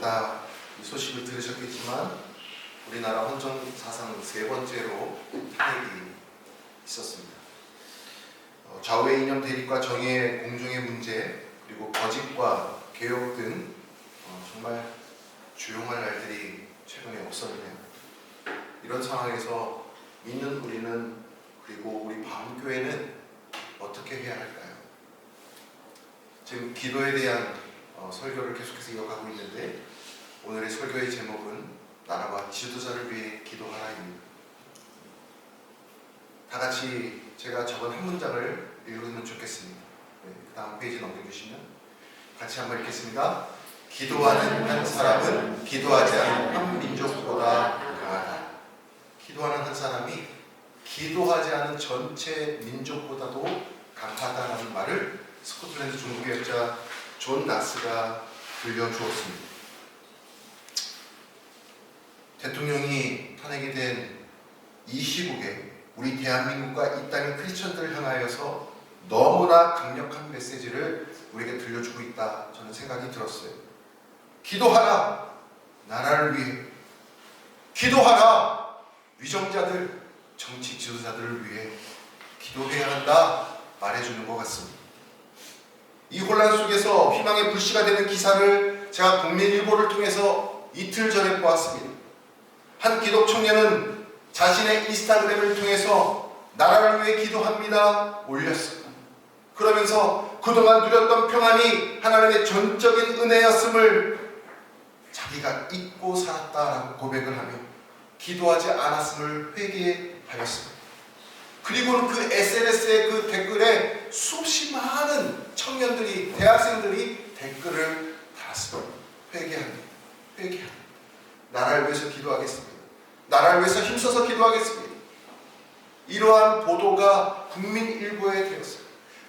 다 이 소식을 들으셨겠지만 우리나라 헌정 사상 세 번째로 탄핵이 있었습니다. 어, 좌우의 이념 대립과 정의의 공정의 문제 그리고 거짓과 개혁 등 어, 정말 조용할 날들이 최근에 없었네요. 이런 상황에서 믿는 우리는 그리고 우리 바움교회는 어떻게 해야 할까요? 지금 기도에 대한 어, 설교를 계속해서 이어가고 있는데 오늘의 설교의 제목은 나라와 지도자를 위해 기도하라입니다. 다 같이 제가 적은 한 문장을 읽으면 좋겠습니다. 네, 그 다음 페이지 넘겨주시면 같이 한번 읽겠습니다. 기도하는 한 사람은 기도하지 않는 한 민족보다 강하다. 기도하는 한 사람이 기도하지 않은 전체 민족보다도 강하다라는 말을 스코틀랜드 중국의학자 존 나스가 들려주었습니다. 대통령이 탄핵이 된 이 시국에 우리 대한민국과 이 땅의 크리스천들을 향하여서 너무나 강력한 메시지를 우리에게 들려주고 있다 저는 생각이 들었어요. 기도하라 나라를 위해 기도하라 위정자들 정치 지도자들을 위해 기도해야 한다 말해주는 것 같습니다. 이 혼란 속에서 희망의 불씨가 되는 기사를 제가 국민일보를 통해서 이틀 전에 보았습니다. 한 기독 청년은 자신의 인스타그램을 통해서 나라를 위해 기도합니다 올렸습니다. 그러면서 그동안 누렸던 평안이 하나님의 전적인 은혜였음을 자기가 잊고 살았다라고 고백을 하며 기도하지 않았음을 회개하였습니다. 그리고는 그 SNS의 그 댓글에 수없이 많은 청년들이 대학생들이 댓글을 달았습니다. 회개합니다. 회개합니다. 나라를 위해서 기도하겠습니다. 나라를 위해서 힘써서 기도하겠습니다. 이러한 보도가 국민일보에 되었어요.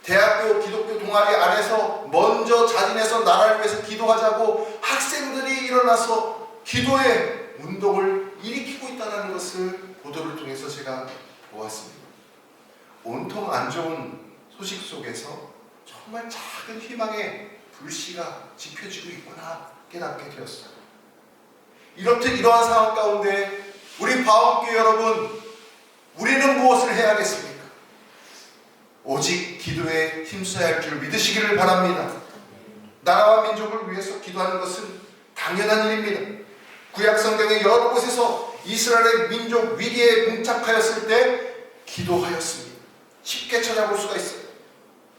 대학교 기독교 동아리 안에서 먼저 자진해서 나라를 위해서 기도하자고 학생들이 일어나서 기도의 운동을 일으키고 있다는 것을 보도를 통해서 제가 보았습니다. 온통 안 좋은 소식 속에서 정말 작은 희망의 불씨가 지펴지고 있구나 깨닫게 되었어요. 이렇듯 이러한 상황 가운데 우리 바움교회 여러분 우리는 무엇을 해야겠습니까? 오직 기도에 힘써야 할 줄 믿으시기를 바랍니다. 나라와 민족을 위해서 기도하는 것은 당연한 일입니다. 구약 성경의 여러 곳에서 이스라엘의 민족 위기에 봉착하였을 때 기도하였습니다. 쉽게 찾아볼 수가 있어요.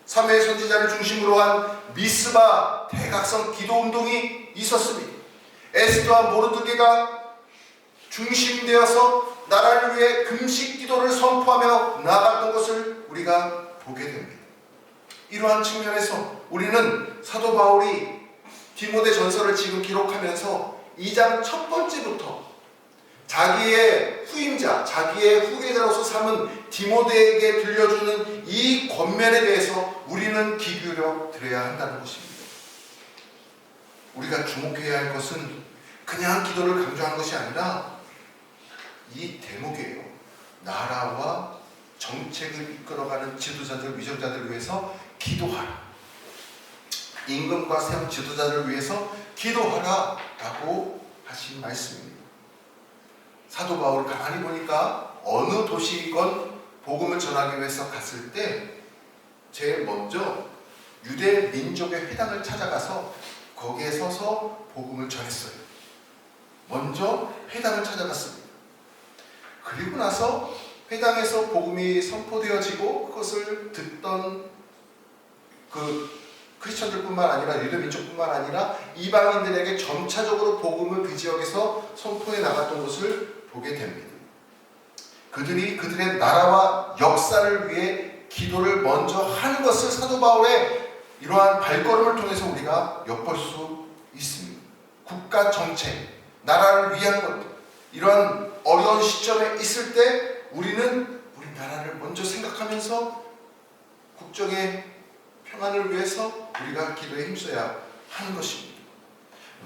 삼회 선지자를 중심으로 한 미스바 대각성 기도 운동이 있었습니다. 에스더와 모르드게가 중심되어서 나라를 위해 금식 기도를 선포하며 나아갔던 것을 우리가 보게 됩니다. 이러한 측면에서 우리는 사도 바울이 디모데 전서를 지금 기록하면서 2장 첫 번째부터 자기의 후임자, 자기의 후계자로서 삼은 디모데에게 들려주는 이 권면에 대해서 우리는 귀 기울여 드려야 한다는 것입니다. 우리가 주목해야 할 것은 그냥 기도를 강조하는 것이 아니라 이 대목이에요. 나라와 정책을 이끌어가는 지도자들, 위정자들을 위해서 기도하라. 임금과 세형 지도자들을 위해서 기도하라. 라고 하신 말씀입니다. 사도 바울 가만히 보니까 어느 도시건 복음을 전하기 위해서 갔을 때 제일 먼저 유대 민족의 회당을 찾아가서 거기에 서서 복음을 전했어요. 먼저 회당을 찾아갔습니다. 그리고 나서 회당에서 복음이 선포되어지고 그것을 듣던 그 크리스천들뿐만 아니라 유대 민족뿐만 아니라 이방인들에게 점차적으로 복음을 그 지역에서 선포해 나갔던 것을 보게 됩니다. 그들이 그들의 나라와 역사를 위해 기도를 먼저 하는 것을 사도 바울의 이러한 발걸음을 통해서 우리가 엿볼 수 있습니다. 국가 정책, 나라를 위한 것, 이러한 어려운 시점에 있을 때 우리는 우리 나라를 먼저 생각하면서 국정의 평안을 위해서 우리가 기도에 힘써야 하는 것입니다.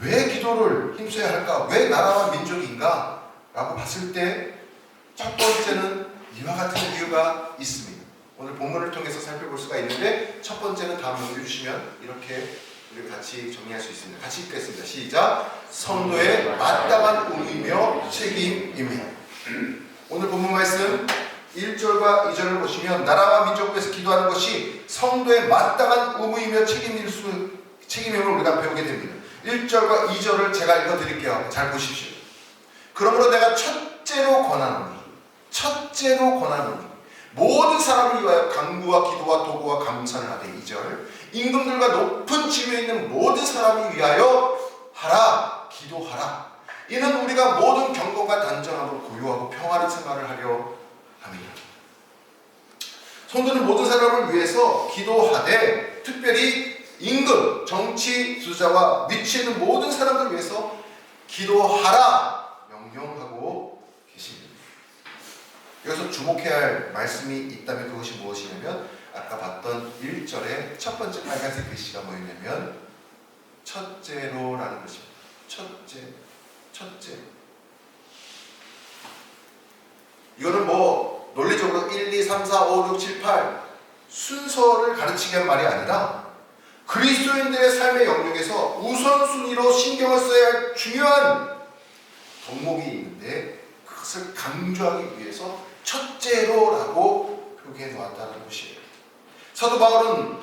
왜 기도를 힘써야 할까? 왜 나라와 민족인가? 라고 봤을 때 첫 번째는 이와 같은 이유가 있습니다. 오늘 본문을 통해서 살펴볼 수가 있는데 첫 번째는 다음 넘겨주시면 이렇게 우리 같이 정리할 수 있습니다. 같이 읽겠습니다. 시작. 성도의 마땅한 의무이며 책임입니다. 오늘 본문 말씀 1절과 2절을 보시면 나라와 민족을 위해서 기도하는 것이 성도의 마땅한 의무이며 책임일 수 책임임을 우리가 배우게 됩니다. 1절과 2절을 제가 읽어 드릴게요. 잘 보십시오. 그러므로 내가 첫째로 권하노니 첫째로 권하노니 모든 사람을 위하여 강구와 기도와 도구와 감사를 하되 2절 임금들과 높은 지위에 있는 모든 사람을 위하여 하라 기도하라 이는 우리가 모든 경건과 단정함으로 고요하고 평화를 생활을 하려 합니다. 성도는 모든 사람을 위해서 기도하되 특별히 임금, 정치, 주자와 위치에 있는 모든 사람들을 위해서 기도하라 명령하고 계십니다. 여기서 주목해야 할 말씀이 있다면 그것이 무엇이냐면 10절에 첫 번째 빨간색 글씨가 뭐였냐면 첫째로라는 것입니다. 첫째, 첫째. 이거는 뭐 논리적으로 1, 2, 3, 4, 5, 6, 7, 8 순서를 가르치는 말이 아니라 그리스도인들의 삶의 영역에서 우선순위로 신경을 써야 할 중요한 덕목이 있는데 그것을 강조하기 위해서 첫째로라고 표기해 놓았다는 것이에요. 사도 바울은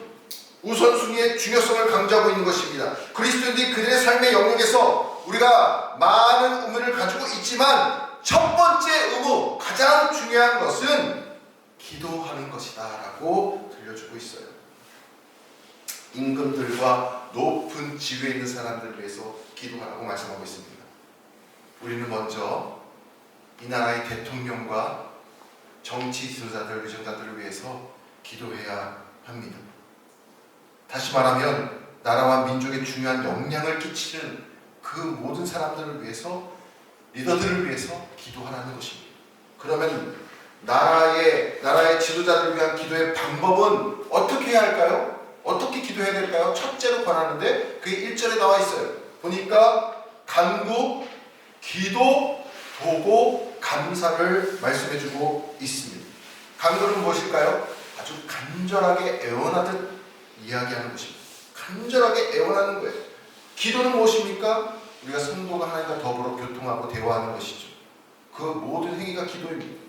우선순위의 중요성을 강조하고 있는 것입니다. 그리스도인들이 그들의 삶의 영역에서 우리가 많은 의무를 가지고 있지만 첫 번째 의무, 가장 중요한 것은 기도하는 것이다 라고 들려주고 있어요. 임금들과 높은 지위에 있는 사람들을 위해서 기도하라고 말씀하고 있습니다. 우리는 먼저 이 나라의 대통령과 정치 지도자들, 위정자들을 위해서 기도해야 합니다. 다시 말하면 나라와 민족에 중요한 영향을 끼치는 그 모든 사람들을 위해서 리더들을 위해서 기도하라는 것입니다. 그러면 나라의 나라의 지도자들을 위한 기도의 방법은 어떻게 해야 할까요? 어떻게 기도해야 될까요? 첫째로 권하는데 그게 1절에 나와 있어요. 보니까 간구, 기도, 도고, 감사를 말씀해 주고 있습니다. 간구는 무엇일까요? 아주 간절하게 애원하듯 이야기하는 것입니다. 간절하게 애원하는 거예요. 기도는 무엇입니까? 우리가 성도가 하나님과 더불어 교통하고 대화하는 것이죠. 그 모든 행위가 기도입니다.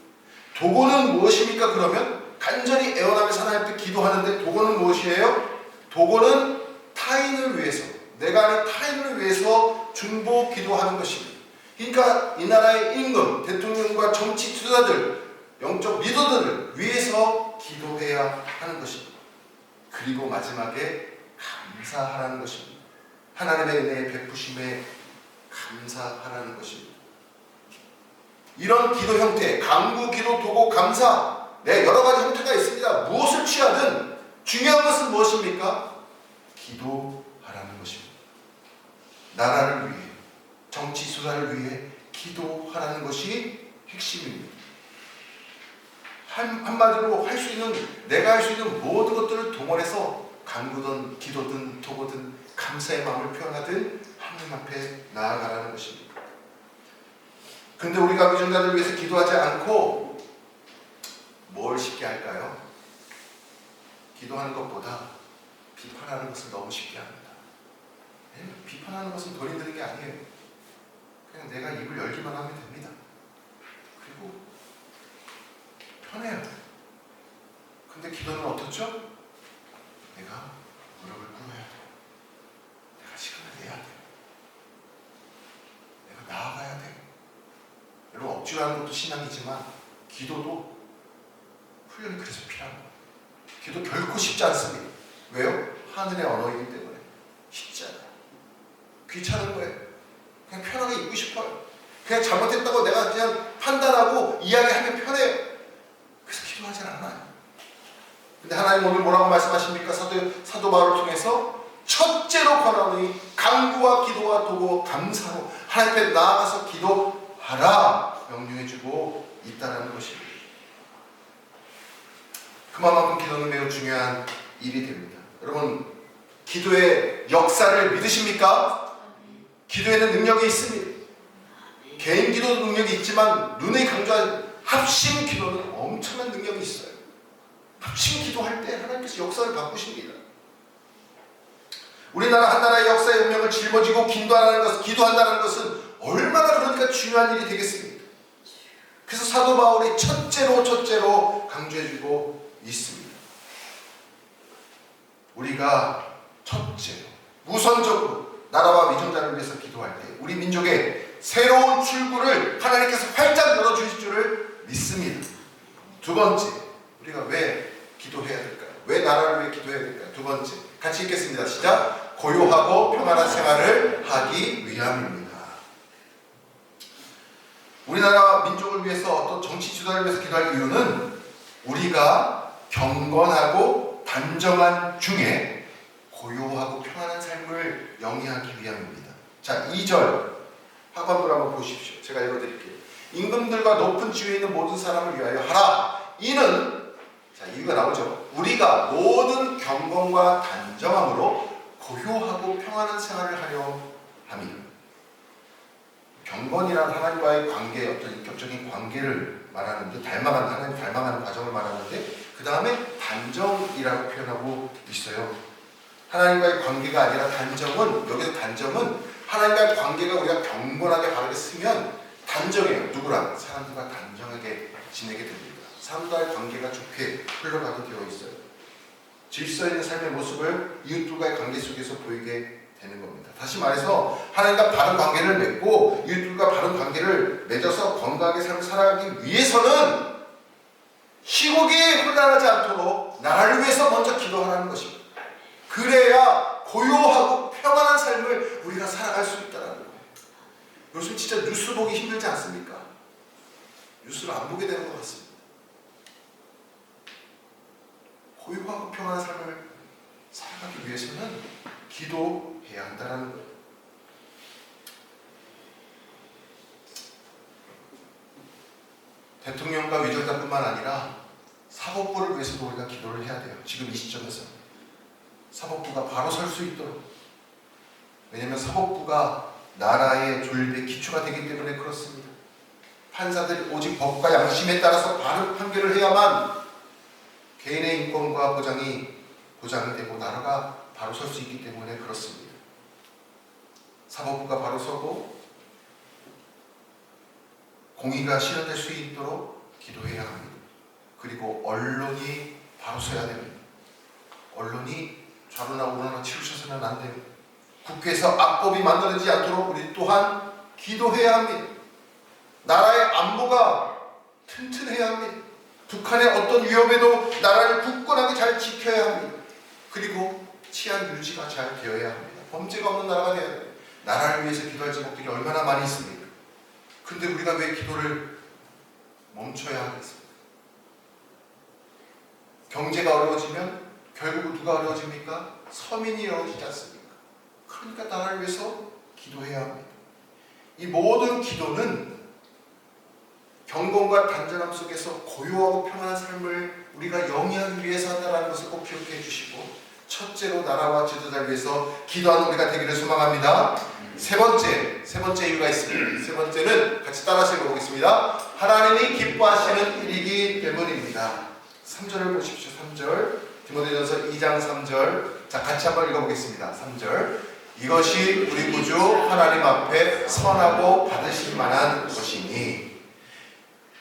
도고는 무엇입니까? 그러면 간절히 애원하면서 하나님께 기도하는데 도고는 무엇이에요? 도고는 타인을 위해서 내가 아닌 타인을 위해서 중보 기도하는 것입니다. 그러니까 이 나라의 임금, 대통령과 정치 투자들, 영적 리더들을 위해서 기도해야 하는 것입니다. 그리고 마지막에 감사하라는 것입니다. 하나님의 은혜의 베푸심에 감사하라는 것입니다. 이런 기도 형태, 강구, 기도, 도고, 감사, 네, 여러 가지 형태가 있습니다. 무엇을 취하든 중요한 것은 무엇입니까? 기도하라는 것입니다. 나라를 위해, 정치 수사를 위해 기도하라는 것이 핵심입니다. 한, 한마디로 할 수 있는, 내가 할 수 있는 모든 것들을 동원해서 간구든, 기도든, 도고든, 감사의 마음을 표현하든 하나님 앞에 나아가라는 것입니다. 근데 우리가 위정자들을 위해서 기도하지 않고 뭘 쉽게 할까요? 기도하는 것보다 비판하는 것을 너무 쉽게 합니다. 네? 비판하는 것은 돈이 드는 게 아니에요. 그냥 내가 입을 열기만 하면 됩니다. 그리고 편해요. 근데 기도는 어떻죠? 내가 무릎을 꿇어야 돼. 내가 시간을 내야 돼. 내가 나아가야 돼. 여러분 억지로 하는 것도 신앙이지만 기도도 훈련이 그래서 필요한 거예요. 기도 결코 쉽지 않습니다. 왜요? 하늘의 언어이기 때문에 쉽지 않아요. 귀찮은 거예요. 그냥 편하게 있고 싶어요. 그냥 잘못했다고 내가 그냥 판단하고 이야기하면 편해요. 그래서 기도하지 않아요. 근데 하나님 오늘 뭐라고 말씀하십니까? 사도, 사도 바울을 통해서 첫째로 권하노니 강구와 기도와 도고 감사로 하나님 앞에 나아가서 기도하라 명령해주고 있다는 것입니다. 그만큼 기도는 매우 중요한 일이 됩니다. 여러분 기도의 역사를 믿으십니까? 기도에는 능력이 있습니다. 개인 기도도 능력이 있지만 눈에 강조한 합심 기도는 엄청난 능력이 있어요. 합심 기도할 때 하나님께서 역사를 바꾸십니다. 우리나라 한 나라의 역사의 운명을 짊어지고 기도하는 것, 기도한다는 것은 얼마나 그러니까 중요한 일이 되겠습니까? 그래서 사도 바울이 첫째로 첫째로 강조해주고 있습니다. 우리가 첫째로 우선적으로 나라와 위정자를 위해서 기도할 때 우리 민족의 새로운 출구를 하나님께서 활짝 열어주실 줄을 믿습니다. 두 번째, 우리가 왜 기도해야 될까요? 왜 나라를 위해 기도해야 될까요? 두 번째, 같이 읽겠습니다. 시작. 고요하고 평안한 생활을 하기 위함입니다. 우리나라 민족을 위해서 어떤 정치 지도를 위해서 기도할 이유는 우리가 경건하고 단정한 중에 고요하고 평안한 삶을 영위하기 위함입니다. 자, 2절 하반부를 한번 보십시오. 제가 읽어드릴게요. 임금들과 높은 지위에 있는 모든 사람을 위하여 하라. 이는 자 이유가 나오죠. 우리가 모든 경건과 단정함으로 고요하고 평안한 생활을 하려 함이라. 경건이란 하나님과의 관계, 어떤 인격적인 관계를 말하는데 닮아가는 하나님 닮아가는 과정을 말하는데 그 다음에 단정이라고 표현하고 있어요. 하나님과의 관계가 아니라 단정은 여기서 단정은 하나님과의 관계가 우리가 경건하게 바르게 쓰면 단정해요. 누구랑 사람들과 단정하게 지내게 됩니다. 사람과의 관계가 좋게 흘러가게 되어 있어요. 질서 있는 삶의 모습을 이웃들과의 관계 속에서 보이게 되는 겁니다. 다시 말해서 하나님과 바른 관계를 맺고 이웃들과 바른 관계를 맺어서 건강하게 삶을 살아가기 위해서는 시국이 혼란하지 않도록 나라를 위해서 먼저 기도하라는 것입니다. 그래야 고요하고 평안한 삶을 우리가 살아갈 수 거예 요. 요즘 진짜 뉴스 보기 힘들지 않습니까? 뉴스를 안 보게 되는 것 같습니다. 고요하고 평안한 삶을 살아가기 위해서는 기도해야 한다는 거예요. 대통령과 위정자뿐만 아니라 사법부를 위해서도 우리가 기도를 해야 돼요. 지금 이 시점에서 사법부가 바로 설 수 있도록 왜냐하면 사법부가 나라의 존립의 기초가 되기 때문에 그렇습니다. 판사들이 오직 법과 양심에 따라서 바른 판결을 해야만 개인의 인권과 보장이 보장이 되고 나라가 바로 설 수 있기 때문에 그렇습니다. 사법부가 바로 서고 공의가 실현될 수 있도록 기도해야 합니다. 그리고 언론이 바로 서야 됩니다. 언론이 좌로나 우로나 치우쳐서는 안 됩니다. 국회에서 악법이 만들어지지 않도록 우리 또한 기도해야 합니다. 나라의 안보가 튼튼해야 합니다. 북한의 어떤 위협에도 나라를 굳건하게 잘 지켜야 합니다. 그리고 치안 유지가 잘 되어야 합니다. 범죄가 없는 나라가 되어야 돼요. 나라를 위해서 기도할 제목들이 얼마나 많이 있습니까? 근데 우리가 왜 기도를 멈춰야 하겠습니까? 경제가 어려워지면 결국 누가 어려워집니까? 서민이 어려워지지 않습니까? 그러니까 나라를 위해서 기도해야 합니다. 이 모든 기도는 경건과 단전함 속에서 고요하고 평안한 삶을 우리가 영위하기 위해서 한다는 것을 꼭 기억해 주시고 첫째로 나라와 지도자를 위해서 기도하는 우리가 되기를 소망합니다. 세 번째, 세 번째 이유가 있습니다. 세 번째는 같이 따라서 읽어보겠습니다. 하나님이 기뻐하시는 일이기 때문입니다. 3절을 보십시오. 3절. 디모데전서 2장 3절. 자, 같이 한번 읽어보겠습니다. 3절. 이것이 우리 구주 하나님 앞에 선하고 받으실 만한 것이니.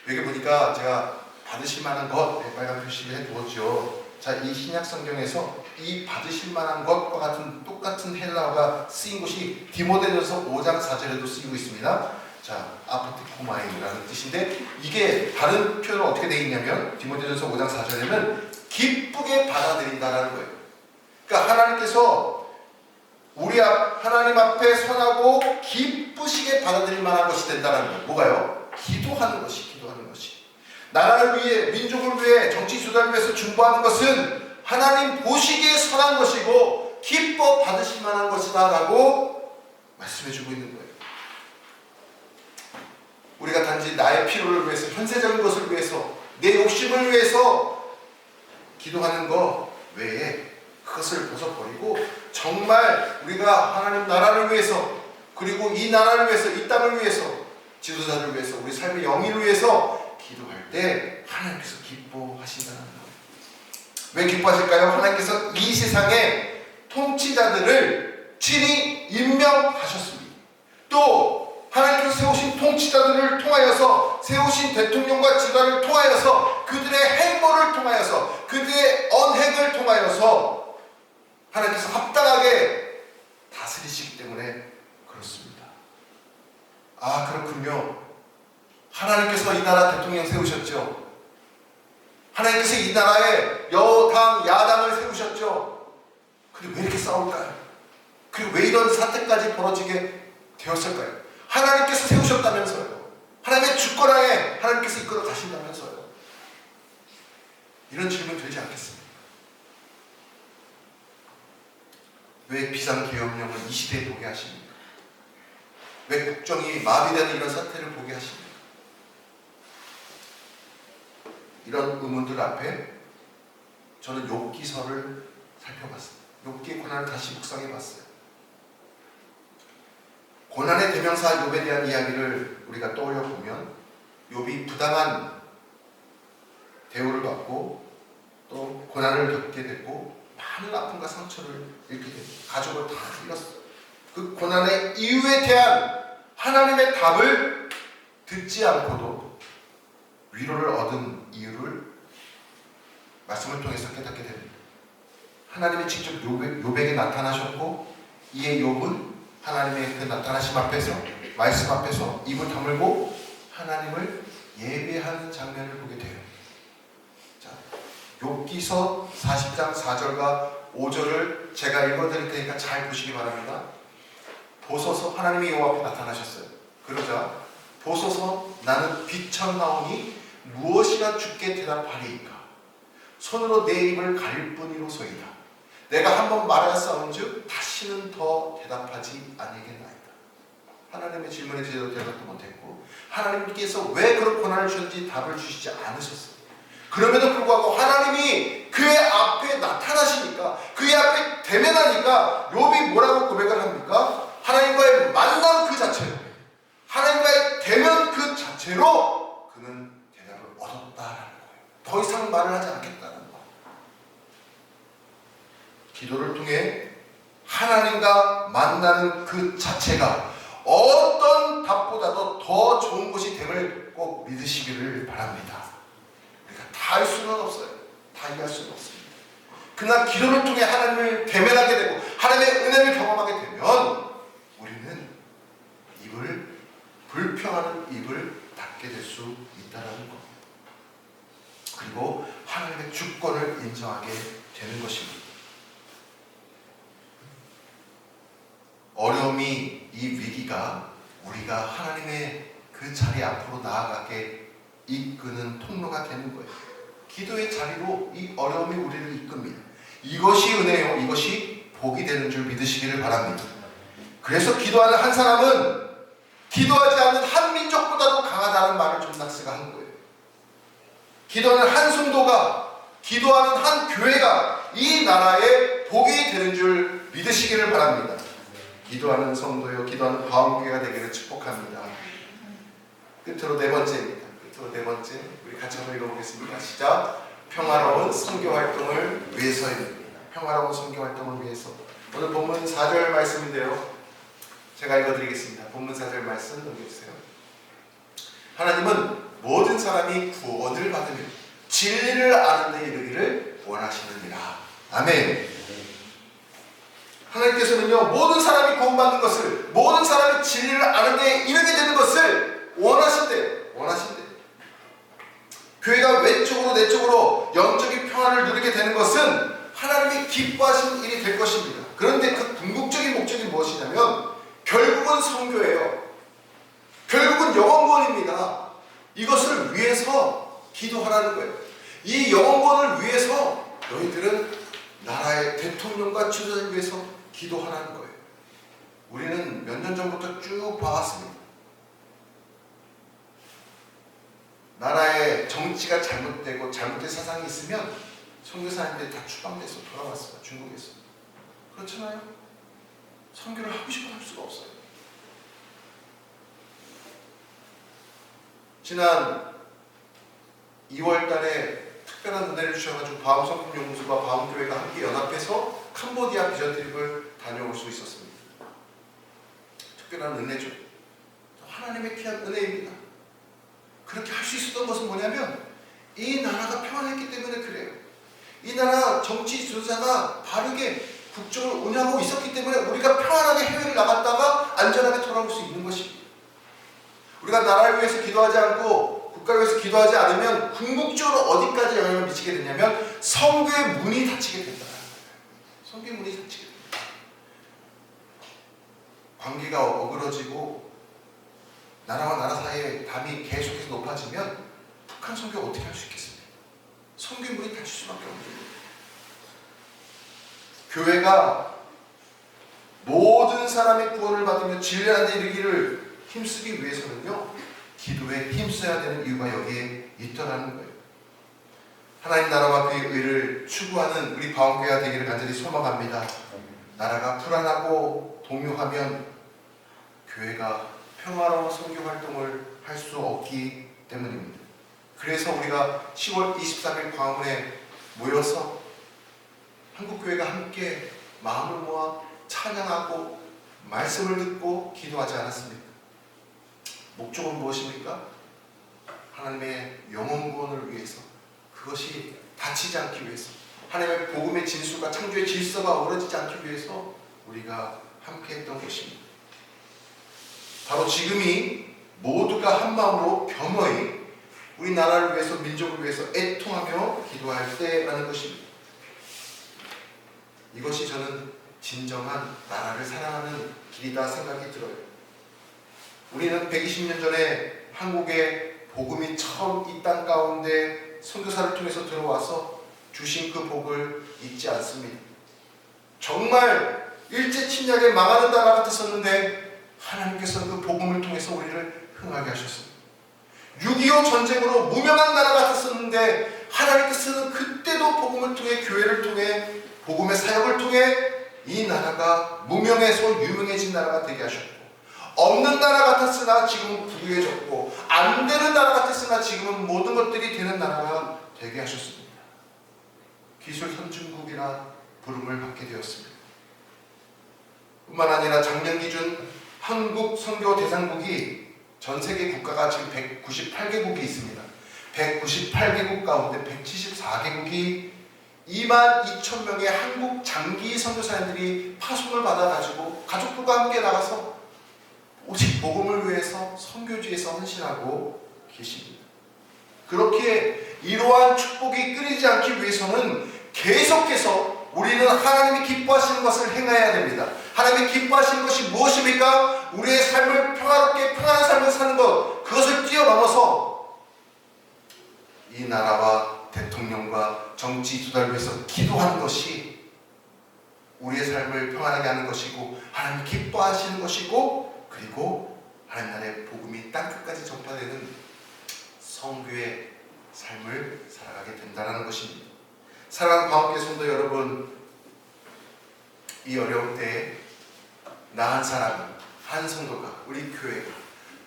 여기 보니까 제가 받으실 만한 것 네, 빨간 표시를 해두었죠. 자, 이 신약 성경에서 이 받으실 만한 것과 같은 똑같은 헬라어가 쓰인 곳이 디모데전서 5장 4절에도 쓰이고 있습니다. 자, 아포티코마인이라는 뜻인데 이게 다른 표현은 어떻게 되어 있냐면 디모데전서 5장 4절에는 기쁘게 받아들인다라는 거예요. 그러니까 하나님께서 우리 앞 하나님 앞에 선하고 기쁘시게 받아들일 만한 것이 된다는 거예요. 뭐가요? 기도하는 것이 기도하는 것이 나라를 위해 민족을 위해 정치 수단을 위해서 중보하는 것은 하나님 보시기에 선한 것이고 기뻐 받으실 만한 것이다라고 말씀해주고 있는 거예요. 우리가 단지 나의 필요를 위해서 현세적인 것을 위해서 내 욕심을 위해서 기도하는 것 외에 그것을 벗어버리고 정말 우리가 하나님 나라를 위해서 그리고 이 나라를 위해서 이 땅을 위해서 지도자를 위해서 우리 삶의 영위를 위해서 기도할 때 하나님께서 기뻐하신다는. 왜 기뻐하실까요? 하나님께서 이 세상에 통치자들을 친히 임명하셨습니다. 또 하나님께서 세우신 통치자들을 통하여서 세우신 대통령과 지도를 통하여서 그들의 행보를 통하여서 그들의 언행을 통하여서 하나님께서 합당하게 다스리시기 때문에 그렇습니다. 아 그렇군요. 하나님께서 이 나라 대통령 세우셨죠. 하나님께서 이 나라에 여당, 야당을 세우셨죠. 근데 왜 이렇게 싸울까요? 그리고 왜 이런 사태까지 벌어지게 되었을까요? 하나님께서 세우셨다면서요. 하나님의 주권하에 하나님께서 이끌어 가신다면서요. 이런 질문 들지 않겠습니까? 왜 비상계엄령을 이 시대에 보게 하십니까? 왜 국정이 마비되는 이런 사태를 보게 하십니까? 이런 의문들 앞에 저는 욥기서를 살펴봤습니다. 욥기의 고난을 다시 묵상해봤어요. 고난의 대명사 욥에 대한 이야기를 우리가 떠올려 보면 욥이 부당한 대우를 받고 또 고난을 겪게 됐고 많은 아픔과 상처를 잃게 됐고 가족을 다 잃었어요. 그 고난의 이유에 대한 하나님의 답을 듣지 않고도 위로를 얻은 이유를 말씀을 통해서 깨닫게 됩니다. 하나님이 직접 요백, 요백에 나타나셨고 이에 욥은 하나님의 그 나타나심 앞에서 말씀 앞에서 입을 다물고 하나님을 예배하는 장면을 보게 돼요. 자, 욥기서 40장 4절과 5절을 제가 읽어드릴 테니까 잘 보시기 바랍니다. 보소서 하나님이 요 앞에 나타나셨어요. 그러자 보소서 나는 비천나오니 무엇이라 죽게 대답하리이까 손으로 내 입을 가릴 뿐이로소이다. 내가 한번 말하였사온즉 다시는 더 대답하지 아니겠나이다. 하나님의 질문에 제대로 대답도 못했고 하나님께서 왜 그런 고난을 주셨는지 답을 주시지 않으셨어요. 그럼에도 불구하고 하나님이 그의 앞에 나타나시니까 그의 앞에 대면하니까 욥이 뭐라고 고백을 합니까? 하나님과의 만남 그 자체로 하나님과의 대면 그 자체로 그는 대답을 얻었다라는 거예요. 더 이상 말을 하지 않겠다는 거예요. 기도를 통해 하나님과 만나는 그 자체가 어떤 답보다도 더 좋은 것이 됨을 꼭 믿으시기를 바랍니다. 다 할 수는 없어요. 다 이해할 수는 없습니다. 그러나 기도를 통해 하나님을 대면하게 되고 하나님의 은혜를 경험하게 되면 우리는 입을 불평하는 입을 닫게 될 수 있다는 것. 그리고 하나님의 주권을 인정하게 되는 것입니다. 어려움이 이 위기가 우리가 하나님의 그 자리 앞으로 나아가게 이끄는 통로가 되는 거예요. 기도의 자리로 이 어려움이 우리를 이끕니다. 이것이 은혜요. 이것이 복이 되는 줄 믿으시기를 바랍니다. 그래서 기도하는 한 사람은 기도하지 않는 한 민족보다도 강하다는 말을 존낙스가 한 거예요. 기도하는 한 성도가 기도하는 한 교회가 이 나라의 복이 되는 줄 믿으시기를 바랍니다. 기도하는 성도요, 기도하는 바울교회가 되기를 축복합니다. 끝으로 네 번째입니다. 끝으로 네 번째, 같이 한번 읽어보겠습니다. 시작. 평화로운 선교 활동을 위해서입니다. 평화로운 선교 활동을 위해서. 오늘 본문 4절 말씀인데요. 제가 읽어드리겠습니다. 본문 4절 말씀 넘겨주세요. 하나님은 모든 사람이 구원을 받으며 진리를 아는 데 이르기를 원하시느니라. 아멘. 하나님께서는요 모든 사람이 구원받는 것을 모든 사람이 진리를 아는 데 이르게 되는 것을 원하신대 원하신대 교회가 왼쪽으로 내 쪽으로 영적인 평화를 누리게 되는 것은 하나님이 기뻐하시는 일이 될 것입니다 그런데 그 궁극적인 목적이 무엇이냐면 결국은 성교예요 결국은 영원권입니다 이것을 위해서 기도하라는 거예요 이 영원권을 위해서 너희들은 나라의 대통령과 지도자를 위해서 기도하라는 거예요. 우리는 몇 년 전부터 쭉 봐왔습니다. 나라의 정치가 잘못되고 잘못된 사상이 있으면 선교사님들이 다 추방돼서 돌아왔어요. 중국에서. 그렇잖아요. 선교를 하고 싶어 할 수가 없어요. 지난 2월 달에 특별한 은혜를 주셔가지고 바움성품연구소가 바움교회가 함께 연합해서 캄보디아 비전 트립을 다녀올 수 있었습니다. 특별한 은혜죠. 하나님의 귀한 은혜입니다. 그렇게 할 수 있었던 것은 뭐냐면 이 나라가 평안했기 때문에 그래요. 이 나라 정치 지도자가 바르게 국정을 운영하고 있었기 때문에 우리가 평안하게 해외를 나갔다가 안전하게 돌아올 수 있는 것입니다. 우리가 나라를 위해서 기도하지 않고 국가를 위해서 기도하지 않으면 궁극적으로 어디까지 영향을 미치게 되냐면 성교의 문이 닫히게 거예요. 성교의 문이 닫히게 됩니다. 관계가 어그러지고 나라와 나라 사이의 담이 계속해서 높아지면 북한 성교가 어떻게 할 수 있겠습니까? 문이 닫힐 수밖에 없는. 교회가 모든 사람의 구원을 받으며 진리한 데 이르기를 힘쓰기 위해서는요 기도에 힘써야 되는 이유가 여기에 있더라는 거예요. 하나님 나라와 그의 의를 추구하는 우리 바원교회가 되기를 간절히 소망합니다. 나라가 불안하고 동요하면 교회가 평화로운 선교 활동을 할 수 없기 때문입니다. 그래서 우리가 10월 23일 광화문에 모여서 한국교회가 함께 마음을 모아 찬양하고 말씀을 듣고 기도하지 않았습니까? 목적은 무엇입니까? 하나님의 영혼 구원을 위해서 그것이 다치지 않기 위해서 하나님의 복음의 진수가 창조의 질서가 어그러지지 않기 위해서 우리가 함께 했던 것입니다. 바로 지금이 모두가 한 마음으로 겸허히 우리나라를 위해서 민족을 위해서 애통하며 기도할 때라는 것입니다. 이것이 저는 진정한 나라를 사랑하는 길이다 생각이 들어요. 우리는 120년 전에 한국에 복음이 처음 이 땅 가운데 선교사를 통해서 들어와서 주신 그 복을 잊지 않습니다. 정말 일제 침략에 망하는 나라 같았었는데 하나님께서 그 복음을 통해서 우리를 흥하게 하셨습니다. 6.25 전쟁으로 무명한 나라 같았었는데 하나님께서는 그때도 복음을 통해 교회를 통해 복음의 사역을 통해 이 나라가 무명에서 유명해진 나라가 되게 하셨고 없는 나라 같았으나 지금은 부유해졌고 안 되는 나라 같았으나 지금은 모든 것들이 되는 나라가 되게 하셨습니다. 기술 선진국이라 부름을 받게 되었습니다. 뿐만 아니라 작년 기준 한국 선교 대상국이 전 세계 국가가 지금 198개국이 있습니다. 198개국 가운데 174개국이 2만 2천 명의 한국 장기 선교사님들이 파송을 받아가지고 가족들과 함께 나가서 오직 복음을 위해서 선교지에서 헌신하고 계십니다. 그렇게 이러한 축복이 끊이지 않기 위해서는 계속해서 우리는 하나님이 기뻐하시는 것을 행해야 됩니다. 하나님이 기뻐하시는 것이 무엇입니까? 우리의 삶을 평화롭게 평안한 삶을 사는 것 그것을 뛰어넘어서 이 나라와 대통령과 정치 주달을 위해서 기도하는 것이 우리의 삶을 평안하게 하는 것이고 하나님 기뻐하시는 것이고 그리고 하나님 나라의 복음이 땅끝까지 전파되는 성교의 삶을 살아가게 된다는 것입니다. 사랑하는 광업계 성도 여러분 이 어려운 때에 나 한 사람, 한 성도가 우리 교회가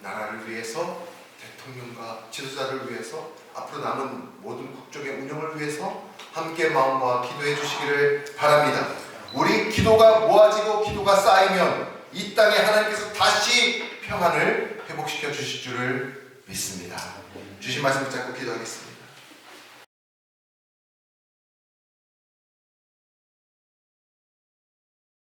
나라를 위해서 대통령과 지도자를 위해서 앞으로 남은 모든 국정의 운영을 위해서 함께 마음 모아 기도해 주시기를 바랍니다. 우리 기도가 모아지고 기도가 쌓이면 이 땅에 하나님께서 다시 평안을 회복시켜 주실 줄을 믿습니다. 주신 말씀 붙잡고 기도하겠습니다.